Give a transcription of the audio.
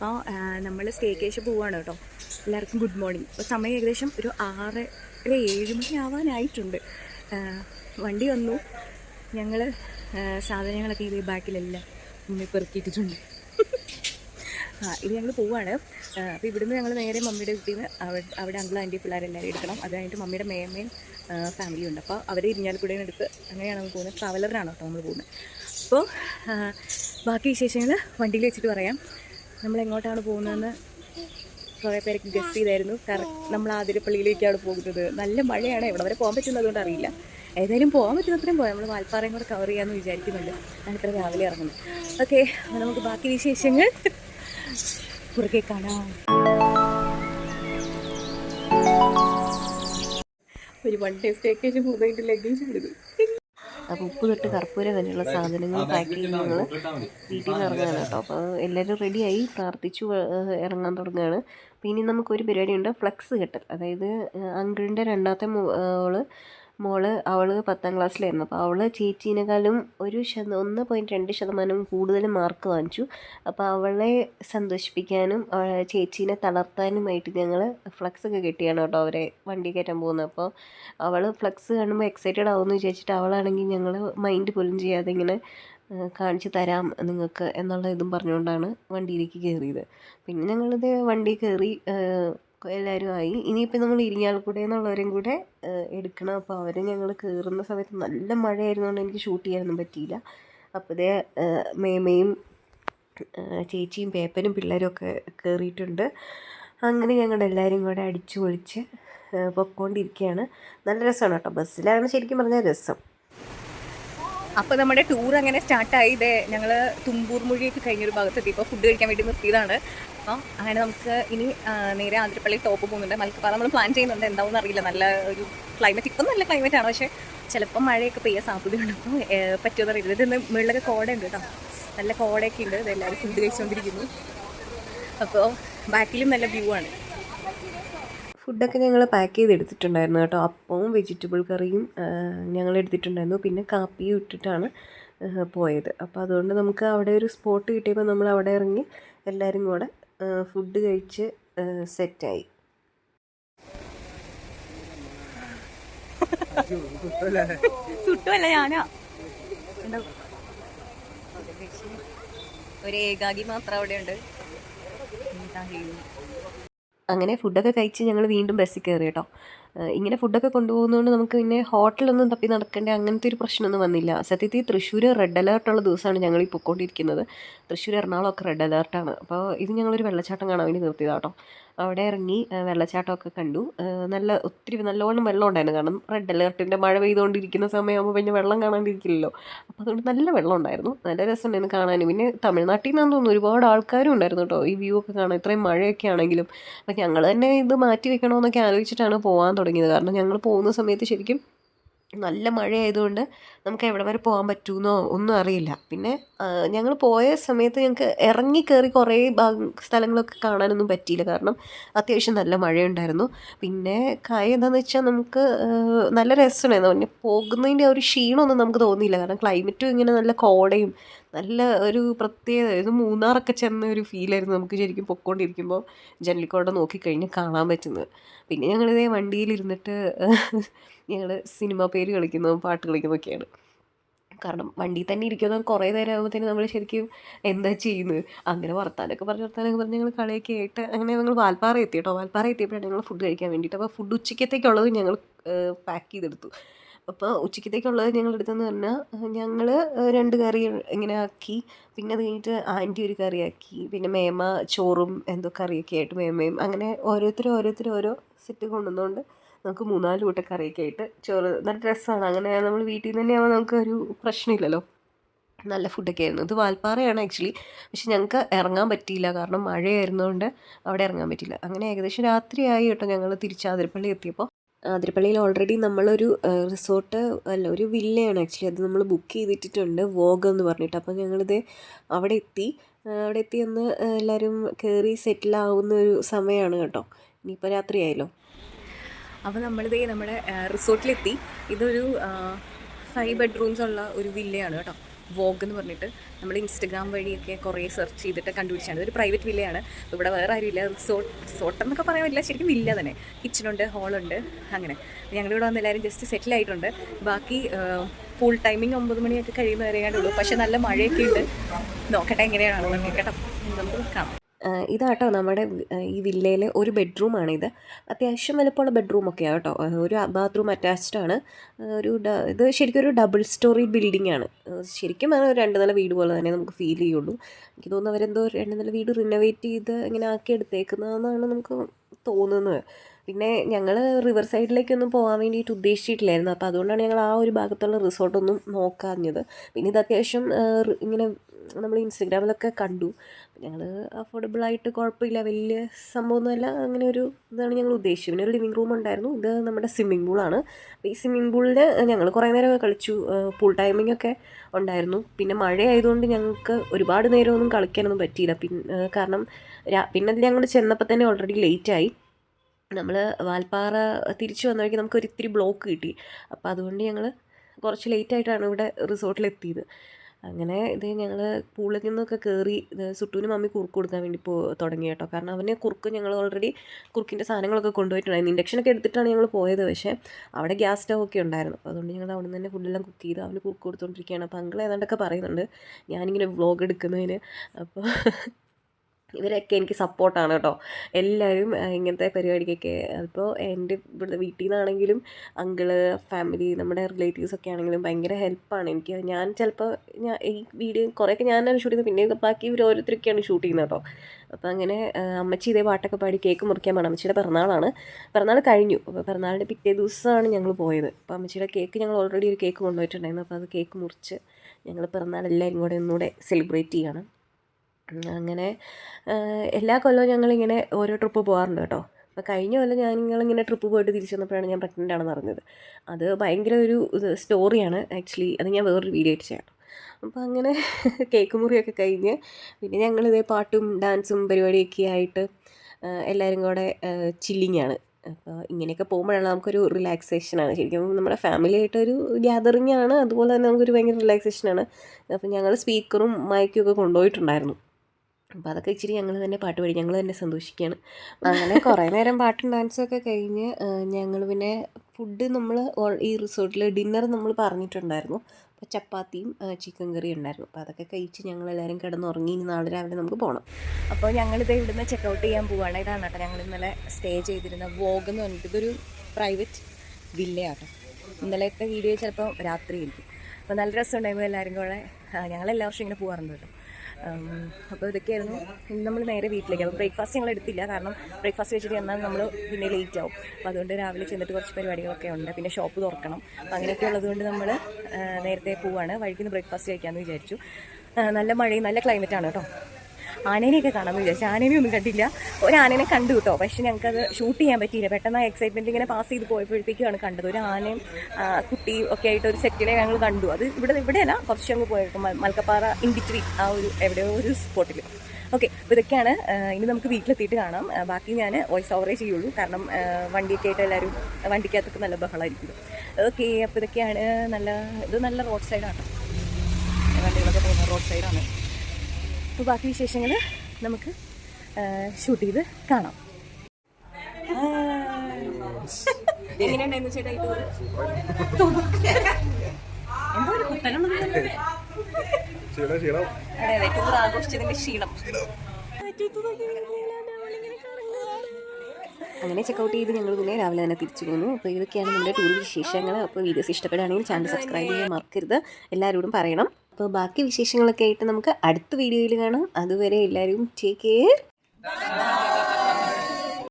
അപ്പോൾ നമ്മൾ സ്റ്റേക്കേഷൻ പോവുകയാണ് കേട്ടോ. എല്ലാവർക്കും ഗുഡ് മോർണിംഗ് അപ്പോൾ സമയം ഏകദേശം ഒരു ആറ് ഒരു ഏഴ് മണി ആവാനായിട്ടുണ്ട്. വണ്ടി വന്നു. ഞങ്ങൾ സാധനങ്ങളൊക്കെ ഇതേ ബാക്കിലെല്ലാം ഉമ്മി പെറുക്കിയിട്ടിട്ടുണ്ട്. ആ ഇത് ഞങ്ങൾ പോവാണ്. അപ്പോൾ ഇവിടുന്ന് ഞങ്ങൾ നേരെ മമ്മിയുടെ വീട്ടിൽ നിന്ന് അവിടെ അവിടെ അങ്കിൾ ആന്റി പിള്ളേരെല്ലാവരും എടുക്കണം. അത് കഴിഞ്ഞിട്ട് മമ്മിയുടെ മേമയും ഫാമിലി ഉണ്ട്. അപ്പോൾ അവർ ഇരിഞ്ഞാലക്കുടയിൽ എടുത്ത് അങ്ങനെയാണ് നമ്മൾ പോകുന്നത്. ട്രാവലറിനാണ് കേട്ടോ നമ്മൾ പോകുന്നത്. അപ്പോൾ ബാക്കി വിശേഷങ്ങൾ വണ്ടിയിൽ വെച്ചിട്ട് പറയാം. നമ്മൾ എങ്ങോട്ടാണ് പോകുന്നതെന്ന് കുറേ പേരൊക്കെ ഗസ് ചെയ്തായിരുന്നു. കറക്റ്റ് നമ്മൾ ആതിരപ്പള്ളിയിലേക്കാണ് പോകുന്നത്. നല്ല മഴയാണ്. എവിടെ വരെ പോകാൻ പറ്റുന്നത് അതുകൊണ്ട് അറിയില്ല. ഏതായാലും പോകാൻ പറ്റുന്നത്രയും പോയാൽ നമ്മൾ വാൽപ്പാറയും കൂടെ കവർ ചെയ്യാമെന്ന് വിചാരിക്കുന്നുണ്ട്. ഞാൻ ഇത്ര രാവിലെ ഇറങ്ങുന്നത്. ഓക്കെ നമുക്ക് ബാക്കി വിശേഷങ്ങൾ പുറകെ കാണാം. ഒരു വൺ ഡേ സ്റ്റേക്കേഷൻ പോകുന്നതിന്റെ ലഗേജ് എടുത്തു അപ്പോൾ ഉപ്പ് തൊട്ട് കർപ്പൂരം വരെയുള്ള സാധനങ്ങൾ പാക്ക് ചെയ്ത് ഞങ്ങൾ വീട്ടിൽ നിന്ന് ഇറങ്ങുകയാണ് കേട്ടോ. അപ്പോൾ എല്ലാവരും റെഡിയായി പ്രാർത്ഥിച്ചു ഇറങ്ങാൻ തുടങ്ങുകയാണ്. അപ്പോൾ ഇനി നമുക്കൊരു പരിപാടിയുണ്ട്. ഫ്ലക്സ് കെട്ടൽ. അതായത് അങ്കിളിന്റെ രണ്ടാമത്തെ മോൾ മോൾ അവൾ പത്താം ക്ലാസ്സിലായിരുന്നു. അപ്പോൾ അവൾ ചേച്ചീനെക്കാളും ഒരു ശത ഒന്ന് പോയിന്റ് രണ്ട് ശതമാനം കൂടുതൽ മാർക്ക് വാങ്ങിച്ചു. അപ്പോൾ അവളെ സന്തോഷിപ്പിക്കാനും ചേച്ചീനെ തളർത്താനുമായിട്ട് ഞങ്ങൾ ഫ്ലക്സ് ഒക്കെ കെട്ടിയാണ് കേട്ടോ അവരെ വണ്ടി കയറ്റാൻ പോകുന്നത്. അപ്പോൾ അവൾ ഫ്ലക്സ് കാണുമ്പോൾ എക്സൈറ്റഡ് ആവുമെന്ന് വിചാരിച്ചിട്ട് അവളാണെങ്കിൽ ഞങ്ങൾ മൈൻഡ് പോലും ചെയ്യാതെ ഇങ്ങനെ കാണിച്ചു തരാം നിങ്ങൾക്ക് എന്നുള്ള ഇതും പറഞ്ഞുകൊണ്ടാണ് വണ്ടിയിലേക്ക് കയറിയത് പിന്നെ ഞങ്ങളിത് വണ്ടി കയറി എല്ലാവരും ആയി ഇനിയിപ്പോൾ നമ്മൾ ഇരിങ്ങാലക്കുടയിൽ നിന്നുള്ളവരും കൂടെ എടുക്കണം. അപ്പോൾ അവർ ഞങ്ങൾ കയറുന്ന സമയത്ത് നല്ല മഴയായിരുന്നുകൊണ്ട് എനിക്ക് ഷൂട്ട് ചെയ്യാനൊന്നും പറ്റിയില്ല. അപ്പോൾ ഇതേ മേമയും ചേച്ചിയും പേപ്പനും പിള്ളേരും ഒക്കെ കയറിയിട്ടുണ്ട് അങ്ങനെ ഞങ്ങൾ എല്ലാവരും കൂടെ അടിച്ചു പൊളിച്ച് പൊക്കോണ്ടിരിക്കുകയാണ് നല്ല രസമാണ് കേട്ടോ ബസ്സിലാണ് ശരിക്കും പറഞ്ഞാൽ രസം. അപ്പോൾ നമ്മുടെ ടൂർ അങ്ങനെ സ്റ്റാർട്ടായി. ഇതേ ഞങ്ങൾ തുമ്പൂർ മൊഴിയൊക്കെ കഴിഞ്ഞൊരു ഭാഗത്തെത്തി. ഇപ്പോൾ ഫുഡ് കഴിക്കാൻ വേണ്ടി നിർത്തിയതാണ്. അപ്പം അങ്ങനെ നമുക്ക് ഇനി നേരെ ആതിരപ്പള്ളി ടോപ്പ് പോകുന്നുണ്ട്. മലക്കപ്പാറ നമ്മൾ പ്ലാൻ ചെയ്യുന്നുണ്ട്. എന്താവും അറിയില്ല നല്ല ഒരു ക്ലൈമറ്റ് ഇപ്പം നല്ല ക്ലൈമറ്റ് ആണ്. പക്ഷേ ചിലപ്പം മഴയൊക്കെ പെയ്യാൻ സാധ്യതയുണ്ട്. അപ്പോൾ പറ്റുമെന്ന് അറിയില്ല. ഇതിന് മുകളിലൊക്കെ കോടയുണ്ട് കേട്ടോ. നല്ല കോടയൊക്കെ ഉണ്ട്. ഇതെല്ലാവരും ഫുഡ് കഴിച്ചുകൊണ്ടിരിക്കുന്നു അപ്പോൾ ബാക്കിലും നല്ല വ്യൂ ആണ്. ഫുഡൊക്കെ ഞങ്ങൾ പാക്ക് ചെയ്ത് എടുത്തിട്ടുണ്ടായിരുന്നു കേട്ടോ. അപ്പവും വെജിറ്റബിൾ കറിയും ഞങ്ങൾ എടുത്തിട്ടുണ്ടായിരുന്നു. പിന്നെ കാപ്പിയും ഇട്ടിട്ടാണ് പോയത്. അപ്പോൾ അതുകൊണ്ട് നമുക്ക് അവിടെ ഒരു സ്പോട്ട് കിട്ടിയപ്പോൾ നമ്മൾ അവിടെ ഇറങ്ങി എല്ലാവരും കൂടെ ഫുഡ് കഴിച്ച് സെറ്റായി. സുട്ടുമല്ല ഞാനാ. ഒരു ഏകാഗി മാത്രം അവിടെ ഉണ്ട് അങ്ങനെ ഫുഡൊക്കെ കഴിച്ച് ഞങ്ങൾ വീണ്ടും ബസ്സിൽ കയറി കേട്ടോ. ഇങ്ങനെ ഫുഡൊക്കെ കൊണ്ടുപോകുന്നതുകൊണ്ട് നമുക്ക് പിന്നെ ഹോട്ടലൊന്നും തപ്പി നടക്കേണ്ട അങ്ങനത്തെ ഒരു പ്രശ്നമൊന്നും വന്നില്ല. സത്യത്തിൽ തൃശ്ശൂർ റെഡ് അലേർട്ടുള്ള ദിവസമാണ് ഞങ്ങൾ ഈ പൊക്കോണ്ടിരിക്കുന്നത്. തൃശ്ശൂർ എറണാകുളമൊക്കെ റെഡ് അലേർട്ടാണ് അപ്പോൾ ഇത് ഞങ്ങളൊരു വെള്ളച്ചാട്ടം കാണാൻ വേണ്ടി നിർത്തിയതാണ് കേട്ടോ അവിടെ ഇറങ്ങി വെള്ളച്ചാട്ടമൊക്കെ കണ്ടു. നല്ല ഒത്തിരി നല്ലോണം വെള്ളം ഉണ്ടായിരുന്നു. കാരണം റെഡ് അലേർട്ടിന്റെ മഴ പെയ്തുകൊണ്ടിരിക്കുന്ന സമയമാകുമ്പോൾ പിന്നെ വെള്ളം കാണാണ്ടിരിക്കില്ലല്ലോ. അപ്പോൾ അതുകൊണ്ട് നല്ല വെള്ളം ഉണ്ടായിരുന്നു. നല്ല രസമുണ്ടായിരുന്നു കാണാനും. പിന്നെ തമിഴ്നാട്ടിൽ നിന്നാന്ന് തോന്നുന്നു ഒരുപാട് ആൾക്കാരും ഉണ്ടായിരുന്നു കേട്ടോ. ഈ വ്യൂ ഒക്കെ കാണാൻ. ഇത്രയും മഴയൊക്കെ ആണെങ്കിലും. അപ്പോൾ ഞങ്ങൾ തന്നെ ഇത് മാറ്റി വെക്കണമെന്നൊക്കെ ആലോചിച്ചിട്ടാണ് പോകാൻ തുടങ്ങിയത്. കാരണം ഞങ്ങൾ പോകുന്ന സമയത്ത് ശരിക്കും നല്ല മഴയായതുകൊണ്ട് നമുക്ക് എവിടെ വരെ പോകാൻ പറ്റുമെന്നോ ഒന്നും അറിയില്ല. പിന്നെ ഞങ്ങൾ പോയ സമയത്ത് ഞങ്ങൾക്ക് ഇറങ്ങി കയറി കുറേ ഭാഗം സ്ഥലങ്ങളൊക്കെ കാണാനൊന്നും പറ്റിയില്ല. കാരണം അത്യാവശ്യം നല്ല മഴയുണ്ടായിരുന്നു. പിന്നെ കാര്യം എന്താണെന്ന് വെച്ചാൽ നമുക്ക് നല്ല രസമായിരുന്നു. പിന്നെ പോകുന്നതിന്റെ ഒരു ക്ഷീണമൊന്നും നമുക്ക് തോന്നിയില്ല. കാരണം ക്ലൈമറ്റും ഇങ്ങനെ നല്ല കോടയും നല്ല ഒരു പ്രത്യേക ഇത് മൂന്നാറൊക്കെ ചെന്ന ഒരു ഫീലായിരുന്നു നമുക്ക് ശരിക്കും പൊക്കോണ്ടിരിക്കുമ്പോൾ ജനലിക്കോടെ നോക്കിക്കഴിഞ്ഞ് കാണാൻ പറ്റുന്നത്. പിന്നെ ഞങ്ങളിതേ വണ്ടിയിലിരുന്നിട്ട് ഞങ്ങൾ സിനിമ പേര് കളിക്കുന്നതും പാട്ട് കളിക്കുന്നതൊക്കെയാണ്. കാരണം വണ്ടിയിൽ തന്നെ ഇരിക്കുന്ന കുറേ നേരം ആകുമ്പോഴത്തേനും നമ്മൾ ശരിക്കും എന്താ ചെയ്യുന്നത്? അങ്ങനെ വർത്താനൊക്കെ പറഞ്ഞ് വർത്താനൊക്കെ പറഞ്ഞ് ഞങ്ങൾ കളിയൊക്കെ ആയിട്ട് അങ്ങനെ ഞങ്ങൾ വാൽപ്പാറ എത്തി കേട്ടോ വാൽപ്പാറ എത്തിയപ്പോഴാണ് ഞങ്ങൾ ഫുഡ് കഴിക്കാൻ വേണ്ടിയിട്ട്. അപ്പോൾ ഫുഡ് ഉച്ചക്കത്തേക്കുള്ളത് ഞങ്ങൾ പാക്ക് ചെയ്തെടുത്തു. അപ്പോൾ ഉച്ചക്കത്തേക്കുള്ളത് ഞങ്ങൾ എടുത്തെന്ന് പറഞ്ഞാൽ ഞങ്ങൾ രണ്ട് കറി ഇങ്ങനെ ആക്കി. പിന്നെ അത് കഴിഞ്ഞിട്ട് ആന്റി ഒരു കറിയാക്കി പിന്നെ മേമ ചോറും എന്തോ കറിയൊക്കെ ആയിട്ട് മേമയും അങ്ങനെ ഓരോരുത്തരും ഓരോരുത്തരും ഓരോ സെറ്റ് കൊണ്ടുവന്നുകൊണ്ട് നമുക്ക് മൂന്നാൽ കൂട്ട കറിയൊക്കെ ആയിട്ട് ചോറ് നല്ല രസമാണ് അങ്ങനെ നമ്മൾ വീട്ടിൽ നിന്ന് തന്നെ ആകുമ്പോൾ നമുക്കൊരു പ്രശ്നമില്ലല്ലോ. നല്ല ഫുഡൊക്കെ ആയിരുന്നു. ഇത് വാൽപ്പാറയാണ് ആക്ച്വലി. പക്ഷെ ഞങ്ങൾക്ക് ഇറങ്ങാൻ പറ്റിയില്ല. കാരണം മഴയായിരുന്നതുകൊണ്ട് അവിടെ ഇറങ്ങാൻ പറ്റിയില്ല. അങ്ങനെ ഏകദേശം രാത്രിയായി കേട്ടോ ഞങ്ങൾ തിരിച്ച് ആതിരപ്പള്ളി എത്തിയപ്പോൾ ആതിരപ്പള്ളിയിൽ ഓൾറെഡി നമ്മളൊരു റിസോർട്ട് അല്ല ഒരു വില്ലയാണ് ആക്ച്വലി അത് നമ്മൾ ബുക്ക് ചെയ്തിട്ടുണ്ട് വോഗ് എന്ന് പറഞ്ഞിട്ട്. അപ്പോൾ ഞങ്ങളിത് അവിടെ എത്തി അവിടെ എത്തി ഒന്ന് എല്ലാവരും കയറി സെറ്റിൽ ആവുന്ന ഒരു സമയമാണ് കേട്ടോ. ഇനിയിപ്പോൾ രാത്രിയായല്ലോ. അപ്പോൾ നമ്മളിത് നമ്മുടെ റിസോർട്ടിലെത്തി ഇതൊരു ഫൈവ് ബെഡ്റൂംസ് ഉള്ള ഒരു വില്ലയാണ് കേട്ടോ. വോഗ് എന്ന് പറഞ്ഞിട്ട് നമ്മൾ ഇൻസ്റ്റഗ്രാം വഴിയൊക്കെ കുറേ സെർച്ച് ചെയ്തിട്ട് കണ്ടുപിടിച്ചാണ്. ഒരു പ്രൈവറ്റ് വില്ലയാണ് ഇവിടെ വേറെ ആരുമില്ല റിസോർട്ട് റിസോർട്ട് എന്നൊക്കെ പറയാൻ പറ്റില്ല. ശരിക്കും വില്ല തന്നെ. കിച്ചണുണ്ട് ഹോളുണ്ട് അങ്ങനെ. ഞങ്ങളിവിടെ വന്ന് എല്ലാവരും ജസ്റ്റ് സെറ്റിൽ ആയിട്ടുണ്ട്. ബാക്കി ഫുൾ ടൈമിങ് ഒമ്പത് മണിയൊക്കെ കഴിയുന്ന വരെയാണുള്ളൂ പക്ഷേ നല്ല മഴയൊക്കെ ഉണ്ട്. നോക്കട്ടെ എങ്ങനെയാണെന്നൊക്കെ കേട്ടോ നമുക്ക് കാണാം. ഇതാട്ടോ നമ്മുടെ ഈ വില്ലയിലെ ഒരു ബെഡ്റൂമാണിത്. അത്യാവശ്യം വലുപ്പമുള്ള ബെഡ്റൂമൊക്കെയാണ് കേട്ടോ. ഒരു ബാത്റൂം അറ്റാച്ച്ഡ് ആണ്. ഒരു ഇത് ശരിക്കും ഒരു ഡബിൾ സ്റ്റോറി ബിൽഡിംഗ് ആണ് ശരിക്കും അത് രണ്ട് നില വീട് പോലെ തന്നെ നമുക്ക് ഫീൽ ചെയ്യുള്ളൂ. എനിക്ക് തോന്നുന്നു അവരെന്തോ രണ്ട് നില വീട് റിനോവേറ്റ് ചെയ്ത് ഇങ്ങനെ ആക്കി എടുത്തേക്കുന്നതെന്നാണ് നമുക്ക് തോന്നുന്നത്. പിന്നെ ഞങ്ങൾ റിവർ സൈഡിലേക്കൊന്നും പോകാൻ വേണ്ടിയിട്ട് ഉദ്ദേശിച്ചിട്ടില്ലായിരുന്നു. അപ്പോൾ അതുകൊണ്ടാണ് ഞങ്ങൾ ആ ഒരു ഭാഗത്തുള്ള റിസോർട്ടൊന്നും നോക്കാഞ്ഞത്. പിന്നെ ഇത് അത്യാവശ്യം ഇങ്ങനെ നമ്മൾ ഇൻസ്റ്റഗ്രാമിലൊക്കെ കണ്ടു. ഞങ്ങൾ അഫോർഡബിൾ ആയിട്ട് കുഴപ്പമില്ല. വലിയ സംഭവമൊന്നുമല്ല. അങ്ങനെ ഒരു ഇതാണ് ഞങ്ങൾ ഉദ്ദേശിച്ചത്. പിന്നെ ഒരു ലിവിങ് റൂം ഉണ്ടായിരുന്നു. ഇത് നമ്മുടെ സ്വിമ്മിംഗ് പൂളാണ് അപ്പോൾ ഈ സ്വിമ്മിംഗ് പൂളിൽ ഞങ്ങൾ കുറേ നേരം കളിച്ചു. പൂൾ ടൈമിംഗ് ഒക്കെ ഉണ്ടായിരുന്നു. പിന്നെ മഴയായതുകൊണ്ട് ഞങ്ങൾക്ക് ഒരുപാട് നേരമൊന്നും കളിക്കാനൊന്നും പറ്റിയില്ല. പിന്നെ കാരണം പിന്നെ ഞങ്ങൾ ചെന്നപ്പോൾ തന്നെ ഓൾറെഡി ലേറ്റ് ആയി. നമ്മൾ വാൽപ്പാറ തിരിച്ചു വന്ന വഴിക്ക് നമുക്ക് ഒരു ഇത്തിരി ബ്ലോക്ക് കിട്ടി. അപ്പോൾ അതുകൊണ്ട് ഞങ്ങൾ കുറച്ച് ലേറ്റായിട്ടാണ് ഇവിടെ റിസോർട്ടിലെത്തിയത് അങ്ങനെ ഇത് ഞങ്ങൾ പൂളിൽ നിന്നൊക്കെ കയറി സുട്ടുവിന് മമ്മി കുറുക്ക് കൊടുക്കാൻ വേണ്ടി പോ തുടങ്ങി കേട്ടോ. കാരണം അവന് കുറുക്ക് ഞങ്ങൾ ഓൾറെഡി കുറുക്കിന്റെ സാധനങ്ങളൊക്കെ കൊണ്ടുപോയിട്ടുണ്ടായിരുന്നു. ഇൻഡക്ഷനൊക്കെ എടുത്തിട്ടാണ് ഞങ്ങൾ പോയത്. പക്ഷേ അവിടെ ഗ്യാസ് സ്റ്റവ് ഒക്കെ ഉണ്ടായിരുന്നു. അപ്പോൾ അതുകൊണ്ട് ഞങ്ങൾ അവിടെ നിന്ന് തന്നെ ഫുഡെല്ലാം കുക്ക് ചെയ്ത് അവന് കുറുക്ക് കൊടുത്തുകൊണ്ടിരിക്കുകയാണ് അപ്പോൾ അങ്കിൾ ഏതാണ്ടൊക്കെ പറയുന്നുണ്ട്. ഞാനിങ്ങനെ വ്ളോഗ് എടുക്കുന്നതിന്. അപ്പോൾ ഇവരൊക്കെ എനിക്ക് സപ്പോർട്ടാണ് കേട്ടോ. എല്ലാവരും ഇങ്ങനത്തെ പരിപാടിക്കൊക്കെ അതിപ്പോൾ എന്റെ ഇവിടുത്തെ വീട്ടിൽ നിന്നാണെങ്കിലും അങ്കിൾ ഫാമിലി നമ്മുടെ റിലേറ്റീവ്സ് ഒക്കെ ആണെങ്കിലും ഭയങ്കര ഹെൽപ്പാണ്. എനിക്ക് ഞാൻ ചിലപ്പോൾ ഞാൻ ഈ വീഡിയോ കുറേയൊക്കെ ഞാനാണ് ഷൂട്ട് ചെയ്യുന്നത്. പിന്നെ ബാക്കി ഇവർ ഓരോരുത്തരൊക്കെയാണ് ഷൂട്ട് ചെയ്യുന്നത് കേട്ടോ. അപ്പോൾ അങ്ങനെ അമ്മച്ചി ഇതേ പാട്ടൊക്കെ പാടി കേക്ക് മുറിക്കാൻ പോകണം അമ്മച്ചിയുടെ പിറന്നാളാണ്. പിറന്നാൾ കഴിഞ്ഞു. അപ്പോൾ പിറന്നാളിന്റെ പിറ്റേ ദിവസമാണ് ഞങ്ങൾ പോയത്. അപ്പോൾ അമ്മച്ചിയുടെ കേക്ക് ഞങ്ങൾ ഓൾറെഡി ഒരു കേക്ക് കൊണ്ടുപോയിട്ടുണ്ടായിരുന്നു. അപ്പോൾ അത് കേക്ക് മുറിച്ച് ഞങ്ങൾ പിറന്നാൾ എല്ലാവരും കൂടെ ഒന്നുകൂടെ സെലിബ്രേറ്റ് ചെയ്യണം. അങ്ങനെ എല്ലാ കൊല്ലവും ഞങ്ങളിങ്ങനെ ഓരോ ട്രിപ്പ് പോകാറുണ്ട് കേട്ടോ. അപ്പോൾ കഴിഞ്ഞ കൊല്ലം ഞാൻ നിങ്ങളിങ്ങനെ ട്രിപ്പ് പോയിട്ട് തിരിച്ചു വന്നപ്പോഴാണ് ഞാൻ പ്രഗ്നന്റ് ആണെന്ന് അറിഞ്ഞത്. അത് ഭയങ്കര ഒരു സ്റ്റോറിയാണ്. ആക്ച്വലി അത് ഞാൻ വേറൊരു വീഡിയോ ആയിട്ട് ചെയ്യാം. അപ്പോൾ അങ്ങനെ കേക്ക് മുറിയൊക്കെ കഴിഞ്ഞ് പിന്നെ ഞങ്ങളിതേ പാട്ടും ഡാൻസും പരിപാടിയൊക്കെ ആയിട്ട് എല്ലാവരും കൂടെ ചില്ലിങ് ആണ് അപ്പോൾ ഇങ്ങനെയൊക്കെ പോകുമ്പോഴാണ് നമുക്കൊരു റിലാക്സേഷനാണ്. ശരിക്കും നമ്മുടെ ഫാമിലി ആയിട്ടൊരു ഗ്യാതറിങ് ആണ് അതുപോലെ തന്നെ നമുക്കൊരു ഭയങ്കര റിലാക്സേഷനാണ്. അപ്പോൾ ഞങ്ങൾ സ്പീക്കറും മൈക്കും ഒക്കെ കൊണ്ടുപോയിട്ടുണ്ടായിരുന്നു. അപ്പോൾ അതൊക്കെ ഇച്ചിരി ഞങ്ങൾ തന്നെ പാട്ട് പാടി ഞങ്ങൾ തന്നെ സന്തോഷിക്കുകയാണ് അങ്ങനെ കുറേ നേരം പാട്ടും ഡാൻസും ഒക്കെ കഴിഞ്ഞ് ഞങ്ങൾ പിന്നെ ഫുഡ് നമ്മൾ ഈ റിസോർട്ടിൽ ഡിന്നർ നമ്മൾ പറഞ്ഞിട്ടുണ്ടായിരുന്നു. അപ്പോൾ ചപ്പാത്തിയും ചിക്കൻ കറിയും ഉണ്ടായിരുന്നു. അപ്പോൾ അതൊക്കെ കഴിച്ച് ഞങ്ങൾ എല്ലാവരും കിടന്നുറങ്ങി ഇനി നാളെ രാവിലെ നമുക്ക് പോകണം അപ്പോൾ ഞങ്ങളിത് ഇവിടുന്ന് ചെക്കൗട്ട് ചെയ്യാൻ പോവുകയാണ് ഇതാണ് കേട്ടോ ഞങ്ങൾ ഇന്നലെ സ്റ്റേ ചെയ്തിരുന്ന വോഗ് എന്ന് പറഞ്ഞിട്ട്. ഇതൊരു പ്രൈവറ്റ് വില്ലയാട്ടോ ഇന്നലത്തെ വീഡിയോ ചിലപ്പോൾ രാത്രി ഇരിക്കും അപ്പോൾ നല്ല രസമുണ്ടായിരുന്നു എല്ലാവരും കൂടെ. ഞങ്ങൾ എല്ലാ വർഷവും ഇങ്ങനെ പോകാറുണ്ട് കേട്ടോ. അപ്പോൾ ഇതൊക്കെയായിരുന്നു. നമ്മൾ നേരെ വീട്ടിലേക്ക്. അപ്പോൾ ബ്രേക്ക്ഫാസ്റ്റ് ഞങ്ങൾ എടുത്തില്ല. കാരണം ബ്രേക്ക്ഫാസ്റ്റ് വെച്ചിട്ട് എന്നാൽ നമ്മൾ പിന്നെ ലേറ്റ് ആവും. അപ്പോൾ അതുകൊണ്ട് രാവിലെ ചെന്നിട്ട് കുറച്ച് പരിപാടികളൊക്കെ ഉണ്ട്. പിന്നെ ഷോപ്പ് തുറക്കണം. അപ്പോൾ അങ്ങനെയൊക്കെ ഉള്ളതുകൊണ്ട് നമ്മൾ നേരത്തെ പോവാണ്. വഴിക്കുന്ന ബ്രേക്ക്ഫാസ്റ്റ് കഴിക്കാമെന്ന് വിചാരിച്ചു. നല്ല മഴയും നല്ല ക്ലൈമറ്റാണ് കേട്ടോ. ആനേനെയൊക്കെ കാണാമെന്ന് വിചാരിച്ചു. ആനേനെ ഒന്നും കണ്ടില്ല. ഒരു ആനേനെ കണ്ടു കേട്ടോ പക്ഷെ ഞങ്ങൾക്കത് ഷൂട്ട് ചെയ്യാൻ പറ്റിയില്ല. പെട്ടെന്ന് ആ എക്സൈറ്റ്മെന്റ് ഇങ്ങനെ പാസ് ചെയ്ത് പോയപ്പോഴത്തേക്കാണ് കണ്ടത്. ഒരു ആനയും കുട്ടി കുട്ടിയും ഒക്കെ ആയിട്ട് ഒരു സെറ്റിനെ ഞങ്ങൾ കണ്ടു. അത് ഇവിടെ ഇവിടെയല്ല കുറച്ച് അങ്ങ് പോയിട്ട് മൽക്കപ്പാറ ഇൻ ബിറ്റ്വീൻ ആ ഒരു എവിടെയോ ഒരു സ്പോട്ടിൽ ഓക്കെ അപ്പോൾ ഇതൊക്കെയാണ് ഇനി നമുക്ക് വീട്ടിലെത്തിയിട്ട് കാണാം. ബാക്കി ഞാൻ വോയിസ് ഓവറേ ചെയ്യുള്ളൂ. കാരണം വണ്ടിയൊക്കെ ആയിട്ട് എല്ലാവരും വണ്ടിക്കകത്തൊക്കെ നല്ല ബഹളമായിരിക്കും ഓക്കെ അപ്പോൾ ഇതൊക്കെയാണ് നല്ല ഇത് നല്ല റോഡ് സൈഡാണ് വണ്ടികളൊക്കെ പോകുന്ന റോഡ് സൈഡാണ് അപ്പോൾ ബാക്കി വിശേഷങ്ങൾ നമുക്ക് ഷൂട്ട് ചെയ്ത് കാണാം. എങ്ങനെയുണ്ടായിരുന്നു ചേട്ടാ എന്തോ ഒരു അതെ അതെ ടൂർ ആഘോഷിച്ചതിന്റെ ക്ഷീണം. അങ്ങനെ ചെക്കൗട്ട് ചെയ്ത് ഞങ്ങൾ പിന്നെ രാവിലെ തന്നെ തിരിച്ചു പോന്നു. അപ്പോൾ ഇതൊക്കെയാണ് നമ്മുടെ ടൂർ വിശേഷങ്ങൾ അപ്പോൾ വീഡിയോസ് ഇഷ്ടപ്പെടുകയാണെങ്കിൽ ചാനൽ സബ്സ്ക്രൈബ് ചെയ്യാൻ മറക്കരുത്. എല്ലാവരോടും പറയണം. അപ്പോൾ ബാക്കി വിശേഷങ്ങളൊക്കെ ആയിട്ട് നമുക്ക് അടുത്ത വീഡിയോയിൽ കാണാം. അതുവരെ എല്ലാവരും ടേക്ക് കെയർ